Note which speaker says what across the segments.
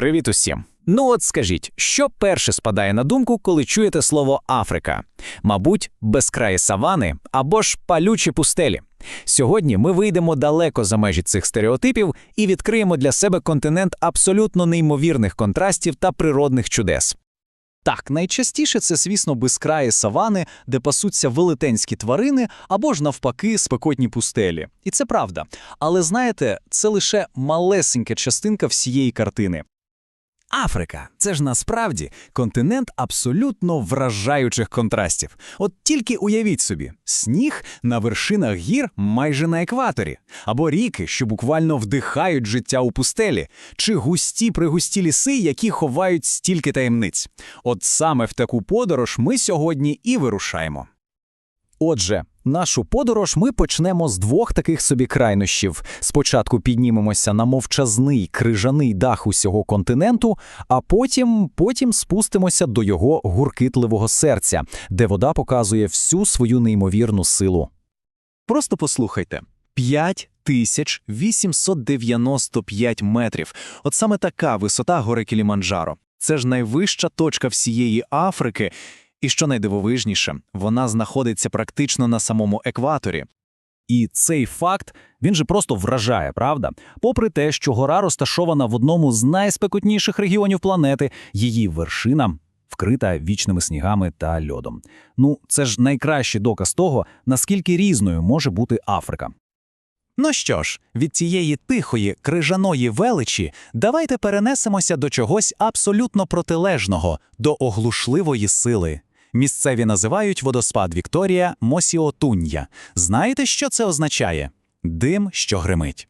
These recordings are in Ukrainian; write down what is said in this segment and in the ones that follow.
Speaker 1: Привіт усім. Ну от скажіть, що перше спадає на думку, коли чуєте слово Африка? Мабуть, безкраї савани або ж палючі пустелі. Сьогодні ми вийдемо далеко за межі цих стереотипів і відкриємо для себе континент абсолютно неймовірних контрастів та природних чудес.
Speaker 2: Так, найчастіше це, звісно, безкраї савани, де пасуться велетенські тварини або ж навпаки спекотні пустелі. І це правда. Але знаєте, це лише малесенька частинка всієї картини. Африка це ж насправді континент абсолютно вражаючих контрастів. От тільки уявіть собі, сніг на вершинах гір майже на екваторі, або ріки, що буквально вдихають життя у пустелі, чи густі пригусті ліси, які ховають стільки таємниць. От саме в таку подорож ми сьогодні і вирушаємо. Отже, нашу подорож ми почнемо з двох таких собі крайнощів. Спочатку піднімемося на мовчазний крижаний дах усього континенту, а потім, потім спустимося до його гуркитливого серця, де вода показує всю свою неймовірну силу. Просто послухайте. 5895 метрів. От саме така висота гори Кіліманджаро. Це ж найвища точка всієї Африки, і що найдивовижніше, вона знаходиться практично на самому екваторі. І цей факт він же просто вражає, правда? Попри те, що гора розташована в одному з найспекотніших регіонів планети, її вершина вкрита вічними снігами та льодом. Ну, це ж найкращий доказ того, наскільки різною може бути Африка. Ну що ж, від цієї тихої крижаної величі давайте перенесемося до чогось абсолютно протилежного, до оглушливої сили. Місцеві називають водоспад Вікторія Мосіотунья. Знаєте, що це означає? Дим, що гримить.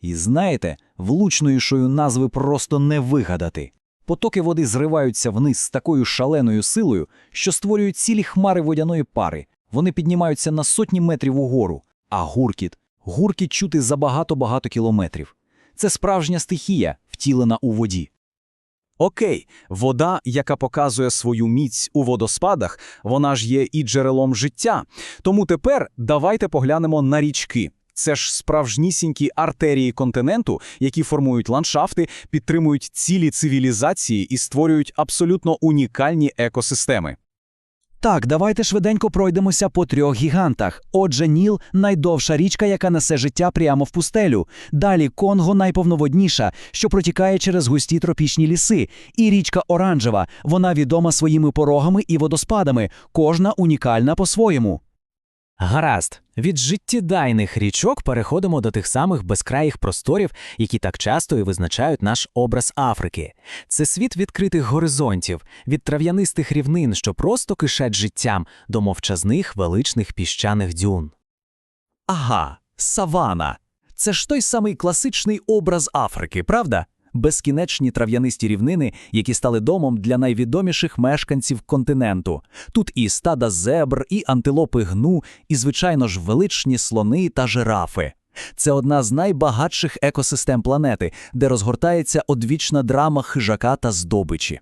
Speaker 2: І знаєте, влучнішої назви просто не вигадати. Потоки води зриваються вниз з такою шаленою силою, що створюють цілі хмари водяної пари. Вони піднімаються на сотні метрів угору, а гуркіт, гуркіт чути за багато-багато кілометрів. Це справжня стихія, втілена у воді. Окей, вода, яка показує свою міць у водоспадах, вона ж є і джерелом життя. Тому тепер давайте поглянемо на річки. Це ж справжнісінькі артерії континенту, які формують ландшафти, підтримують цілі цивілізації і створюють абсолютно унікальні екосистеми. Так, давайте швиденько пройдемося по трьох гігантах. Отже, Ніл найдовша річка, яка несе життя прямо в пустелю. Далі Конго найповноводніша, що протікає через густі тропічні ліси. І річка Оранжева. Вона відома своїми порогами і водоспадами, кожна унікальна по-своєму.
Speaker 3: Гаразд, від життєдайних річок переходимо до тих самих безкраїх просторів, які так часто і визначають наш образ Африки. Це світ відкритих горизонтів, від трав'янистих рівнин, що просто кишать життям, до мовчазних величних піщаних дюн.
Speaker 2: Ага, савана. Це ж той самий класичний образ Африки, правда? Безкінечні трав'янисті рівнини, які стали домом для найвідоміших мешканців континенту. Тут і стада зебр, і антилопи гну, і, звичайно ж, величні слони та жирафи. Це одна з найбагатших екосистем планети, де розгортається одвічна драма хижака та здобичі.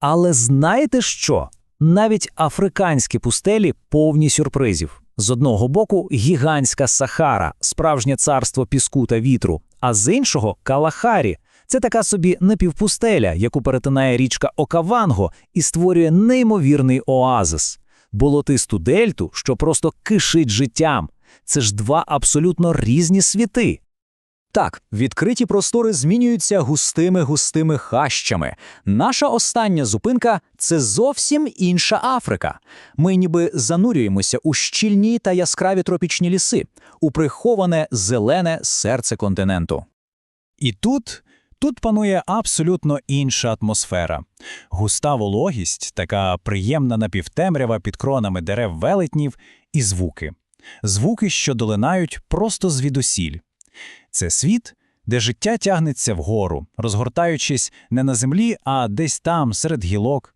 Speaker 3: Але знаєте що? Навіть африканські пустелі повні сюрпризів. З одного боку гігантська Сахара, справжнє царство піску та вітру, а з іншого Калахарі. Це така собі напівпустеля, яку перетинає річка Окаванго і створює неймовірний оазис, болотисту дельту, що просто кишить життям. Це ж два абсолютно різні світи.
Speaker 2: Так, відкриті простори змінюються густими густими хащами. Наша остання зупинка це зовсім інша Африка. Ми ніби занурюємося у щільні та яскраві тропічні ліси, у приховане зелене серце континенту. І тут. Тут панує абсолютно інша атмосфера. Густа вологість, така приємна напівтемрява під кронами дерев велетнів, і звуки. Звуки, що долинають просто звідусіль. Це світ, де життя тягнеться вгору, розгортаючись не на землі, а десь там, серед гілок.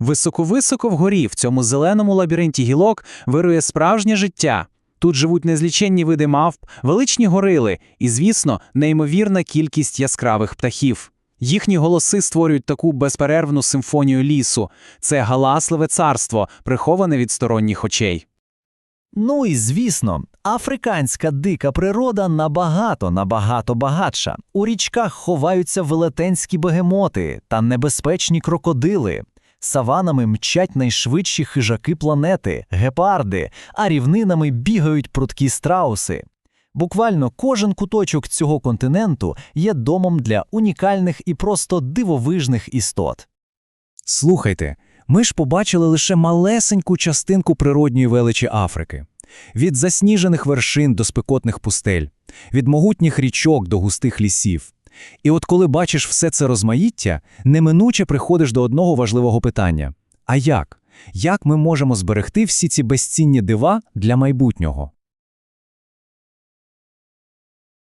Speaker 2: Високо-високо вгорі, в цьому зеленому лабіринті гілок, вирує справжнє життя. Тут живуть незліченні види мавп, величні горили і, звісно, неймовірна кількість яскравих птахів. Їхні голоси створюють таку безперервну симфонію лісу. Це галасливе царство, приховане від сторонніх очей.
Speaker 3: Ну і звісно, африканська дика природа набагато набагато багатша. У річках ховаються велетенські бегемоти та небезпечні крокодили. Саванами мчать найшвидші хижаки планети, гепарди, а рівнинами бігають прудкі страуси. Буквально кожен куточок цього континенту є домом для унікальних і просто дивовижних істот.
Speaker 1: Слухайте, ми ж побачили лише малесеньку частинку природньої величі Африки. Від засніжених вершин до спекотних пустель, від могутніх річок до густих лісів. І от коли бачиш все це розмаїття, неминуче приходиш до одного важливого питання. А як? Як ми можемо зберегти всі ці безцінні дива для майбутнього?